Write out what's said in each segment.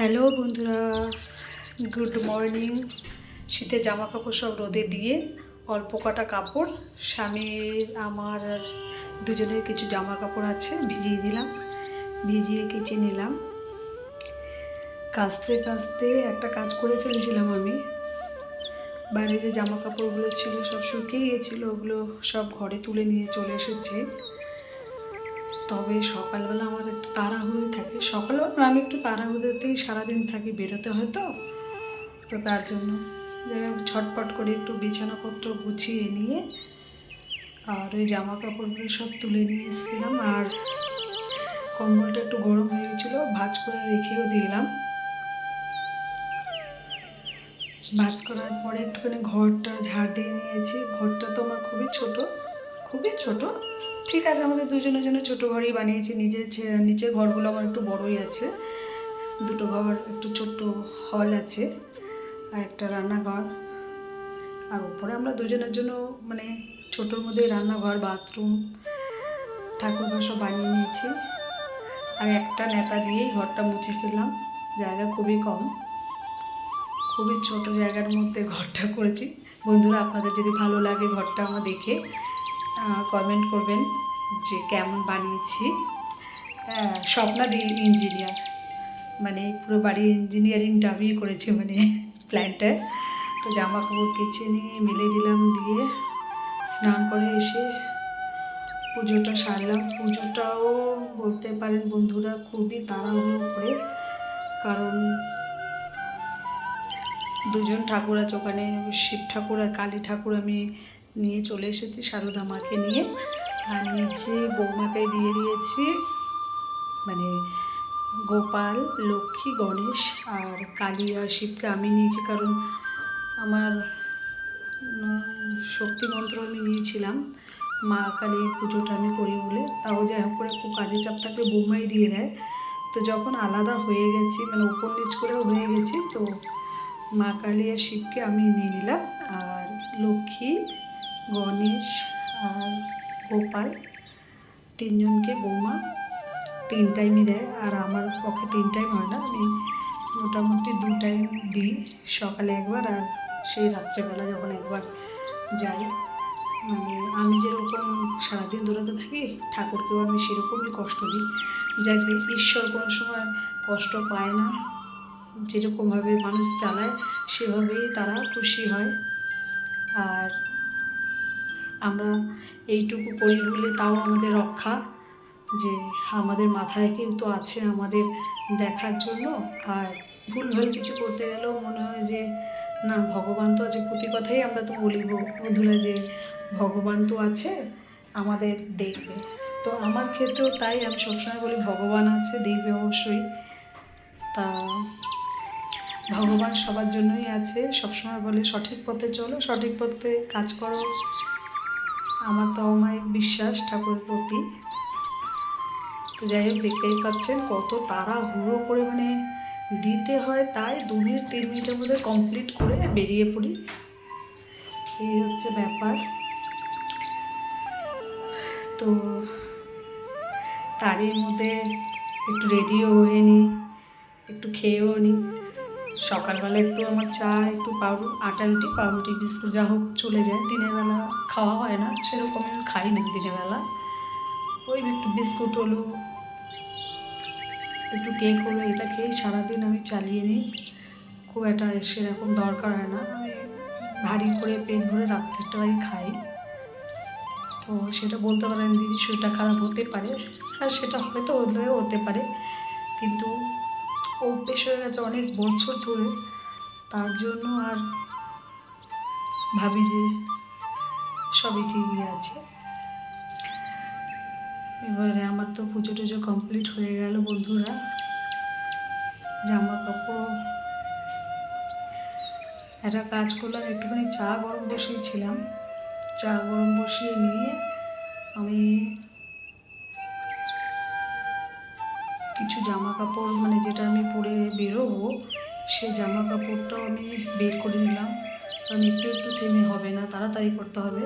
Hello বন্ধুরা, good morning. শীতের জামা কাপড় সব রোদে দিয়ে অল্প কটা কাপড়, স্বামীর, আমার দুজনের কিছু জামা কাপড় আছে, ভিজিয়ে দিলাম, ভিজিয়ে কেচে নিলাম। কাচতে কাচতে একটা কাজ করে ফেলেছিলাম আমি। বাইরে যে জামা কাপড়গুলো ছিল সব শুকিয়ে গিয়েছিল ওগুলো সব ঘরে তুলে নিয়ে চলে এসেছি। তবে সকালবেলা আমার একটু তাড়াহুড়োই থাকে সকালবেলা আমি একটু তাড়াহুড়োতেই সারাদিন থাকি বেরোতে হয় তো তো তার জন্য যাই হোক ছটপট করে একটু বিছানাপত্র গুছিয়ে নিয়ে আর ওই জামা কাপড়গুলো সব তুলে নিয়ে এসেছিলাম আর কম্বলটা একটু গরম হয়ে গেছিল, ভাজ করে রেখেও দিলাম। ভাজ করার পরে একটুখানি ঘরটা ঝাড় দিয়ে নিয়েছি। ঘরটা তো আমার খুবই ছোট খুবই ছোট। ঠিক আছে, আমাদের দুজনের জন্য ছোটো ঘরই বানিয়েছি। নিজের নিচের ঘরগুলো আমার একটু বড়ই আছে। দুটো ঘর, একটু ছোট্ট হল আছে আর একটা রান্নাঘর। আর উপরে আমরা দুজনের জন্য মানে ছোটোর মধ্যে রান্নাঘর, বাথরুম ঠাকুর ঘর সব বানিয়ে নিয়েছি। আর একটা নেতা দিয়েই ঘরটা মুছে ফেললাম। জায়গা খুবই কম। খুবই ছোট জায়গার মধ্যে ঘরটা করেছি। বন্ধুরা, আপনাদের যদি ভালো লাগে ঘরটা আমার দেখে কমেন্ট করবেন। যে কেমন বানিয়েছি হ্যাঁ, স্বপ্না দি ইঞ্জিনিয়ার মানে পুরো বাড়ি ইঞ্জিনিয়ারিংটা আমি করেছি মানে প্ল্যানটা তো জামা কাপড় কেচে নিয়ে মেলে দিলাম দিয়ে স্নান করে এসে পুজোটা সারলাম। পুজোটাও বলতে পারেন বন্ধুরা খুবই তাড়াহুড়ো করে কারণ দুজন ঠাকুর আছে ওখানে শিব ঠাকুর আর কালী ঠাকুর আমি নিয়ে চলে এসেছি সারদা মাকে নিয়ে। আর নিচে বৌমাকে দিয়ে দিয়েছি। মানে গোপাল, লক্ষ্মী, গণেশ আর কালী আর শিবকে আমি নিয়েছি কারণ আমার শক্তি মন্ত্র আমি নিয়েছিলাম। মা কালীর পুজোটা আমি করি বলে। তাও যাই হোক করে খুব কাজের চাপ থাকলে বৌমাই দিয়ে দেয়। তো যখন আলাদা হয়ে গেছি মানে উপর নিচ করেও হয়ে গেছি, তো মা কালী আর শিবকে আমি নিয়ে নিলাম। আর লক্ষ্মী, গণেশ আর গোপাল, তিনজনকে বৌমা, তিন টাইমই দেয়। আর আমার পক্ষে তিন টাইম হয় না। আমি মোটামুটি দু টাইম দিই সকালে একবার আর সেই রাত্রেবেলা যখন একবার যাই। মানে আমি যেরকম সারাদিন দৌড়াতে থাকি, ঠাকুরকেও আমি সেরকমই কষ্ট দিই। যাকে ঈশ্বর কোনো সময় কষ্ট পায় না। যেরকমভাবে মানুষ চালায়, সেভাবেই তারা খুশি হয়। আর আমরা এইটুকু করি বলে তাও আমাদের রক্ষা, যে আমাদের মাথায় কিন্তু আছে আমাদের দেখার জন্য। আর ভুলভাল কিছু করতে গেলেও মনে হয় যে, না, ভগবান তো আছে প্রতি কথাই আমরা তো বলি বন্ধুরা যে ভগবান তো আছে, আমাদের দেখবে। তো আমার ক্ষেত্রেও তাই আমি সবসময় বলি, ভগবান আছে, দেখবে অবশ্যই। তা ভগবান সবার জন্যই আছে, সবসময় বলে সঠিক পথে চলো, সঠিক পথে কাজ করো। আমার তো অমায়িক বিশ্বাস ঠাকুরের প্রতি। তো যাই হোক, দেখতেই পাচ্ছেন কত তারা হুড়ো করে মানে দিতে হয় তাই দু মিনিট, তিন মিনিটের মধ্যে কমপ্লিট করে বেরিয়ে পড়ি। এই হচ্ছে ব্যাপার। তো তারই মধ্যে একটু রেডিও হয়ে নিই, একটু খেয়েও নিই। সকালবেলা একটু আমার চা, একটু পাউরু, আটা, রুটি, পাউরুটি বিস্কুট যা হোক চলে যায়। দিনের বেলা খাওয়া হয় না, সেরকম খাই না দিনের বেলা। ওই একটু বিস্কুট হলো, একটু কেক হলো, এটা খেয়েই সারাদিন আমি চালিয়ে নিই। খুব একটা সেরকম দরকার হয় না। আমি ভারী করে পেট ভরে রাত্রেটাই খাই। তো সেটা বলতে পারেন দিদি শরীরটা খারাপ হতে পারে। আর সেটা হয়তো হতে পারে। কিন্তু অভ্যেস হয়ে গেছে অনেক বছর ধরে। তার জন্য আর ভাবি যে সবই ঠিকই আছে। এবারে আমার তো পুজো টুজো কমপ্লিট হয়ে গেল বন্ধুরা। জামা কাপড় একটা কাজ করলাম, একটুখানি চা গরম বসিয়েছিলাম। চা গরম বসিয়ে নিয়ে আমি কিছু জামা কাপড় মানে যেটা আমি পরে বেরোবো সে জামা কাপড়টাও আমি বের করে নিলাম। কারণ একটু একটু থেমে হবে না, তাড়াতাড়ি করতে হবে।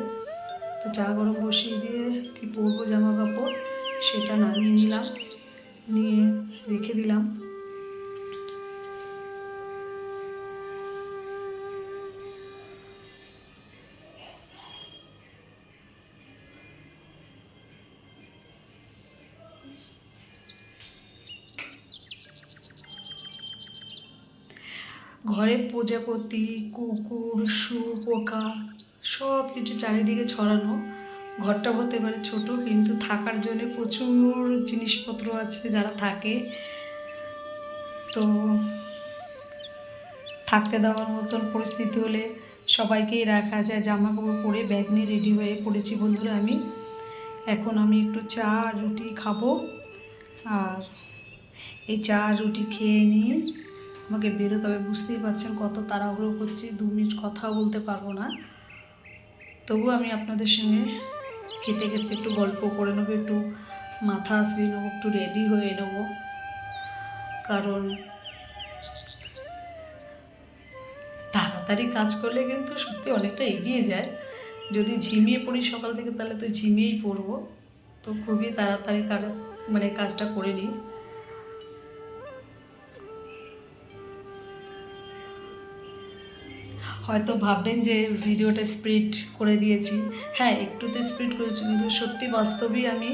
তো চা গরম বসিয়ে দিয়ে কি পরবো জামা কাপড় সেটা নামিয়ে নিলাম। নিয়ে রেখে দিলাম। ঘরে প্রজাপতি কুকুর শুয়োপোকা সব কিছু চারিদিকে ছড়ানো। ঘরটা হতে পারে ছোট, কিন্তু থাকার জন্য প্রচুর জিনিসপত্র আছে যারা থাকে। তো থাকতে দেওয়ার মতন পরিস্থিতি হলে সবাইকেই রাখা যায়। জামা কাপড় পরে ব্যাগ নিয়ে রেডি হয়ে পড়েছি বন্ধুরা আমি। এখন আমি একটু চা, রুটি খাব। আর এই চা, রুটি খেয়ে নিয়ে আমাকে বেরোতে হবে বুঝতেই পারছেন কত তাড়াহুড়ো করছি, দু মিনিট কথাও বলতে পারব না। তবু আমি আপনাদের সঙ্গে খেতে খেতে একটু গল্প করে নেব, একটু মাথা আশ্রিয়ে নেব, একটু রেডি হয়ে নেব। কারণ তাড়াতাড়ি কাজ করলে কিন্তু সত্যি অনেকটা এগিয়ে যায়। যদি ঝিমিয়ে পড়ি সকাল থেকে, তাহলে তো ঝিমিয়েই পড়ব। তো খুবই তাড়াতাড়ি কাজ মানে কাজটা করে নিই। হয়তো ভাববেন যে ভিডিওটা স্প্রিড করে দিয়েছি। হ্যাঁ একটু তো স্প্রিড করেছি, কিন্তু সত্যি বাস্তবেই আমি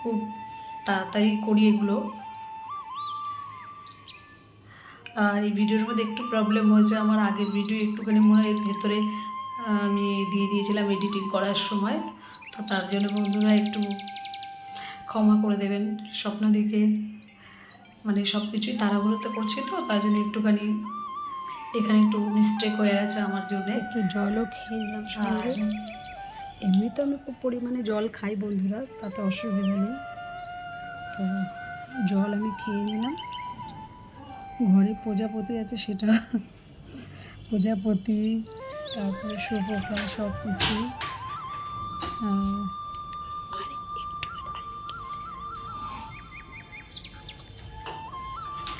খুব তাড়াতাড়ি করি এগুলো। আর এই ভিডিওর মধ্যে একটু প্রবলেম হয়েছে, আমার আগের ভিডিও একটুখানি মনে হয় ভেতরে আমি দিয়ে দিয়েছিলাম এডিটিং করার সময়। তো তার জন্য বন্ধুরা একটু ক্ষমা করে দেবেন, স্বপ্ন দিকে মানে সব কিছুই তাড়াহুড়োতে করছি তো, তার জন্য একটুখানি এখানে একটু মিস্টেক হয়ে গেছে আমার জন্যে। একটু জলও খেয়ে নিলাম সঙ্গে। এমনি তো আমি খুব পরিমাণে জল খাই বন্ধুরা তাতে অসুবিধা নেই। তো জল আমি খেয়ে নিলাম। ঘরে প্রজাপতি আছে সেটা প্রজাপতি তারপরে শুয়োপোকা সব কিছু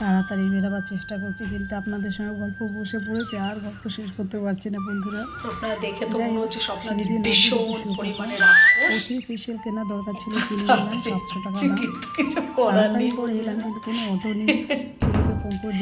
তাড়াতাড়ি বেরোবার চেষ্টা করছি কিন্তু আপনাদের সঙ্গে গল্প বসে পড়েছে আর গল্প শেষ করতে পারছি না বন্ধুরা। আপনারা দেখে তো মনে হচ্ছে স্বপ্নাদির ভীষণ পরিমাণে প্রচুর ফেশিয়াল কেনার দরকার ছিল কিনে নিলাম সাতশো টাকা দাম। কিছু করার নেই করে এলাম কিন্তু কোনো অটো নেই। ছেলেকে ফোন করে